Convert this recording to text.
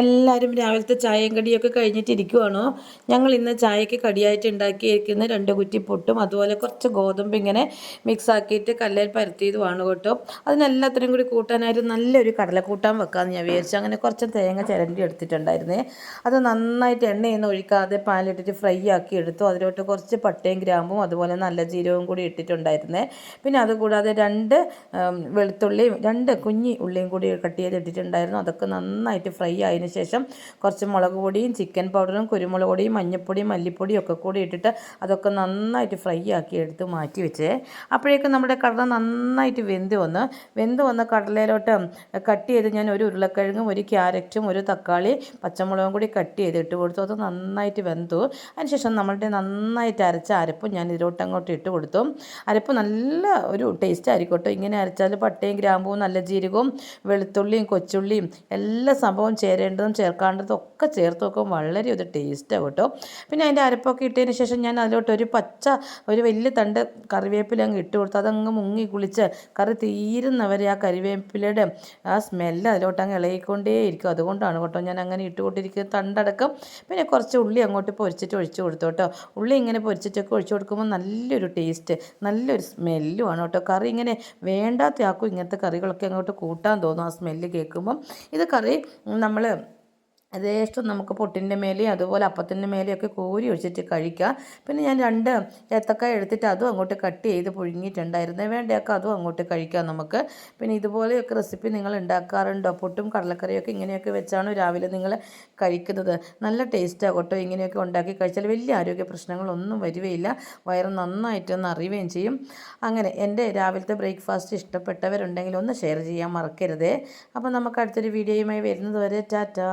എല്ലാവരും രാവിലത്തെ ചായയും കടിയൊക്കെ കഴിഞ്ഞിട്ടിരിക്കുവാണോ? ഞങ്ങൾ ഇന്ന് ചായയ്ക്ക് കടിയായിട്ട് ഉണ്ടാക്കിയിരിക്കുന്ന രണ്ട് കുറ്റി പൊട്ടും അതുപോലെ കുറച്ച് ഗോതമ്പ് ഇങ്ങനെ മിക്സ് ആക്കിയിട്ട് കല്ലിൽ പരത്തിയതുമാണ് കേട്ടോ. അതിനെല്ലാത്തിനും കൂടി കൂട്ടാനായിട്ട് നല്ലൊരു കടലക്കൂട്ടാൻ വെക്കാമെന്ന് ഞാൻ വിചാരിച്ചു. അങ്ങനെ കുറച്ച് തേങ്ങ ചിരണ്ടി എടുത്തിട്ടുണ്ടായിരുന്നേ. അത് നന്നായിട്ട് എണ്ണയൊന്നും ഒഴിക്കാതെ പാലിട്ടിട്ട് ഫ്രൈ ആക്കി എടുത്തു. അതിലോട്ട് കുറച്ച് പട്ടയും ഗ്രാമ്പും അതുപോലെ നല്ല ജീരകവും കൂടി ഇട്ടിട്ടുണ്ടായിരുന്നേ. പിന്നെ അതുകൂടാതെ രണ്ട് വെളുത്തുള്ളിയും രണ്ട് കുഞ്ഞി ഉള്ളിയും കൂടി കട്ട് ചെയ്തിട്ടിട്ടുണ്ടായിരുന്നു അതൊക്കെ നന്നായിട്ട് ഫ്രൈ ആയി അതിന് ശേഷം കുറച്ച് മുളക് പൊടിയും ചിക്കൻ പൗഡറും കുരുമുളക് പൊടിയും മഞ്ഞൾപ്പൊടിയും മല്ലിപ്പൊടിയും ഒക്കെ കൂടി ഇട്ടിട്ട് അതൊക്കെ നന്നായിട്ട് ഫ്രൈ ആക്കി എടുത്ത് മാറ്റി വെച്ചേ. അപ്പോഴേക്കും നമ്മുടെ കടല നന്നായിട്ട് വെന്ത് വന്ന് വെന്ത് വന്ന കടലയിലോട്ട് കട്ട് ചെയ്ത് ഞാൻ ഒരു ഉരുളക്കിഴങ്ങും ഒരു ക്യാരറ്റും ഒരു തക്കാളി പച്ചമുളകും കൂടി കട്ട് ചെയ്ത് ഇട്ട് കൊടുത്തു. അത് നന്നായിട്ട് വെന്തു. അതിനുശേഷം നമ്മളുടെ നന്നായിട്ട് അരച്ച അരപ്പും ഞാൻ ഇതിലോട്ട് അങ്ങോട്ട് ഇട്ട് കൊടുത്തു. അരപ്പ് നല്ല ഒരു ടേസ്റ്റ് ആയിരിക്കട്ടെ ഇങ്ങനെ അരച്ചാൽ പട്ടയും ഗ്രാമ്പും നല്ല ജീരകവും വെളുത്തുള്ളിയും കൊച്ചുള്ളിയും എല്ലാ സംഭവവും ചേരേണ്ട ചേരേണ്ടതും ചേർക്കാണ്ടതും ഒക്കെ ചേർത്ത് നോക്കും വളരെ ഒരു ടേസ്റ്റാണ് കേട്ടോ. പിന്നെ അതിന്റെ അരപ്പൊക്കെ ഇട്ടതിന് ശേഷം ഞാൻ അതിലോട്ട് ഒരു പച്ച ഒരു വലിയ തണ്ട് കറിവേപ്പില അങ്ങ് ഇട്ട് കൊടുത്ത്. അതങ്ങ് മുങ്ങി കുളിച്ച് കറി തീരുന്നവരെ ആ കറിവേപ്പിലയുടെ ആ സ്മെല്ല് അതിലോട്ട് അങ്ങ് ഇളകിക്കൊണ്ടേയിരിക്കും അതുകൊണ്ടാണ് കേട്ടോ ഞാൻ അങ്ങനെ ഇട്ട് കൊണ്ടിരിക്കുന്നത് തണ്ടടക്കം. പിന്നെ കുറച്ച് ഉള്ളി അങ്ങോട്ട് പൊരിച്ചിട്ട് ഒഴിച്ചു കൊടുത്തു കേട്ടോ. ഉള്ളി ഇങ്ങനെ പൊരിച്ചിട്ടൊക്കെ ഒഴിച്ചു കൊടുക്കുമ്പോൾ നല്ലൊരു ടേസ്റ്റ് നല്ലൊരു സ്മെല്ലുമാണ് കേട്ടോ. കറി ഇങ്ങനെ വേണ്ടാത്ത ആക്കും ഇങ്ങനത്തെ കറികളൊക്കെ അങ്ങോട്ട് കൂട്ടാൻ തോന്നും ആ സ്മെല്ല് കേൾക്കുമ്പം. ഇത് കറി നമ്മൾ യഥേഷ്ടം നമുക്ക് പൊട്ടിന്റെ മേലെയും അതുപോലെ അപ്പത്തിന്റെ മേലെയൊക്കെ കോരി ഒഴിച്ചിട്ട് കഴിക്കുക. പിന്നെ ഞാൻ രണ്ട് ഏത്തക്കായ എടുത്തിട്ട് അതും അങ്ങോട്ട് കട്ട് ചെയ്ത് പുഴുങ്ങിയിട്ടുണ്ടായിരുന്നേ. വേണ്ടയൊക്കെ അതും അങ്ങോട്ട് കഴിക്കാം നമുക്ക്. പിന്നെ ഇതുപോലെയൊക്കെ റെസിപ്പി നിങ്ങൾ ഉണ്ടാക്കാറുണ്ടോ? പൊട്ടും കടലക്കറിയൊക്കെ ഇങ്ങനെയൊക്കെ വെച്ചാണ് രാവിലെ നിങ്ങൾ കഴിക്കുന്നത്? നല്ല ടേസ്റ്റാണ് കേട്ടോ ഇങ്ങനെയൊക്കെ ഉണ്ടാക്കി കഴിച്ചാൽ. വലിയ ആരോഗ്യ പ്രശ്നങ്ങളൊന്നും വരികയില്ല. വയറ് നന്നായിട്ടൊന്ന് അറിയുകയും ചെയ്യും. അങ്ങനെ എന്റെ രാവിലത്തെ ബ്രേക്ക്ഫാസ്റ്റ് ഇഷ്ടപ്പെട്ടവരുണ്ടെങ്കിൽ ഒന്ന് ഷെയർ ചെയ്യാൻ മറക്കരുതേ. അപ്പോൾ നമുക്ക് അടുത്തൊരു വീഡിയോയുമായി വരുന്നത് വരെ ടാറ്റാ.